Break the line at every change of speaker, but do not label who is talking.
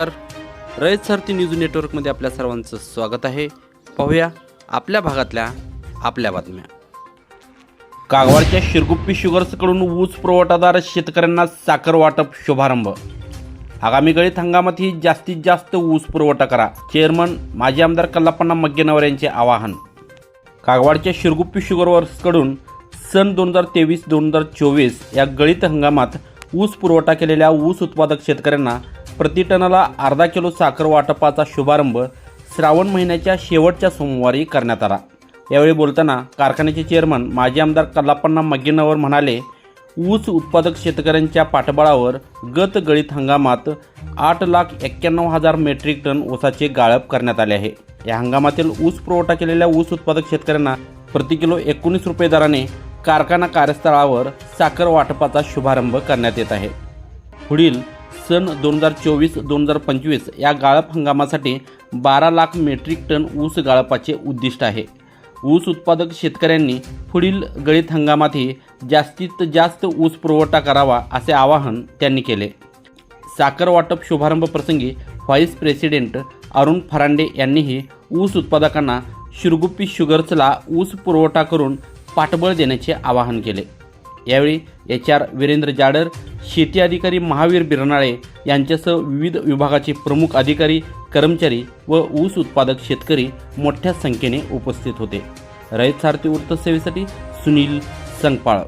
तर रयत सारथी न्यूज नेटवर्कमध्ये आपल्या सर्वांचं स्वागत आहे. पाहूया आपल्या भागातल्या आपल्या बातम्या. कागवाडच्या शिरगुप्पी शुगर्सकडून ऊस पुरवठादार शेतकऱ्यांना साखर वाटप शुभारंभ. आगामी गळीत हंगामातही जास्तीत जास्त ऊस पुरवठा करा. चेअरमन माजी आमदार कल्लापण्णा मग्गेनवर यांचे आवाहन. कागवाडच्या शिरगुप्पी शुगरवर्सकडून सन दोन हजार तेवीस दोन हजार चोवीस या गळीत हंगामात ऊस पुरवठा केलेल्या ऊस उत्पादक शेतकऱ्यांना प्रति टनाला अर्धा किलो साखर वाटपाचा शुभारंभ श्रावण महिन्याच्या शेवटच्या सोमवारी करण्यात आला. यावेळी बोलताना कारखान्याचे चेअरमन माजी आमदार कल्लापण्णा मग्गेनवर म्हणाले ऊस उत्पादक शेतकऱ्यांच्या पाठबळावर गत गळीत हंगामात आठ लाख एक्क्याण्णव हजार मेट्रिक टन ऊसाचे गाळप करण्यात आले आहे. या हंगामातील ऊस पुरवठा केलेल्या ऊस उत्पादक शेतकऱ्यांना प्रति किलो एकोणीस रुपये दराने कारखाना कार्यस्थळावर साखर वाटपाचा शुभारंभ करण्यात येत आहे. पुढील सन दोन हजार चोवीस दोन हजार पंचवीस या गाळप हंगामासाठी बारा लाख मेट्रिक टन ऊस गाळपाचे उद्दिष्ट आहे. ऊस उत्पादक शेतकऱ्यांनी पुढील गळीत हंगामातही जास्तीत जास्त ऊस पुरवठा करावा असे आवाहन त्यांनी केले. साखर वाटप शुभारंभ प्रसंगी व्हाईस प्रेसिडेंट अरुण फरांडे यांनीही ऊस उत्पादकांना शिरगुप्पी शुगर्सला ऊस पुरवठा करून पाठबळ देण्याचे आवाहन केले. यावेळी एच आर वीरेंद्र जाडर शेती अधिकारी महावीर बिरनाळे यांच्यासह विविध विभागाचे प्रमुख अधिकारी कर्मचारी व ऊस उत्पादक शेतकरी मोठ्या संख्येने उपस्थित होते. रयत सारथी वृत्तसेवेसाठी सुनील संगपाळ.